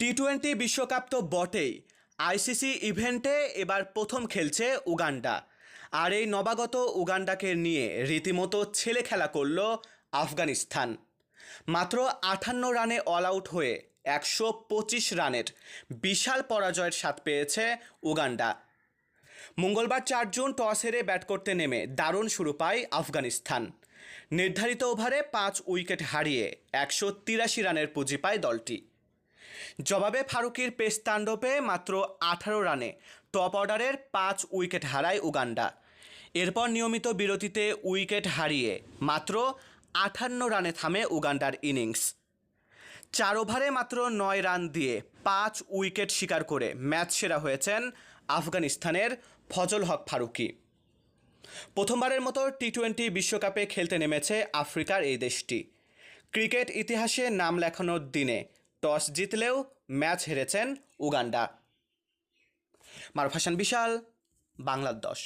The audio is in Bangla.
টি টোয়েন্টি বিশ্বকাপ তো বটেই। আইসিসি ইভেন্টে এবার প্রথম খেলছে উগান্ডা। আর এই নবাগত উগান্ডাকে নিয়ে রীতিমতো ছেলে খেলা করল আফগানিস্তান। মাত্র আটান্ন রানে অল আউট হয়ে একশো পঁচিশ রানের বিশাল পরাজয়ের স্বাদ পেয়েছে উগান্ডা। মঙ্গলবার চার জুন টস হেরে ব্যাট করতে নেমে দারুণ শুরু পায় আফগানিস্তান। নির্ধারিত ওভারে পাঁচ উইকেট হারিয়ে একশো তিরাশি রানের পুঁজি পায় দলটি। জবাবে ফারুকির পেস তাণ্ডবে মাত্র আঠারো রানে টপ অর্ডারের পাঁচ উইকেট হারায় উগান্ডা। এরপর নিয়মিত বিরতিতে উইকেট হারিয়ে মাত্র আটান্ন রানে থামে উগান্ডার ইনিংস। চার ওভারে মাত্র নয় রান দিয়ে পাঁচ উইকেট শিকার করে ম্যাচ সেরা হয়েছেন আফগানিস্তানের ফজল হক ফারুকি। প্রথমবারের মতো টি টোয়েন্টি বিশ্বকাপে খেলতে নেমেছে আফ্রিকার এই দেশটি। ক্রিকেট ইতিহাসে নাম লেখানোর দিনে টস জিতলেও ম্যাচ হেরেছেন উগান্ডা। মারুফ হাসান বিশাল বাংলার দশ।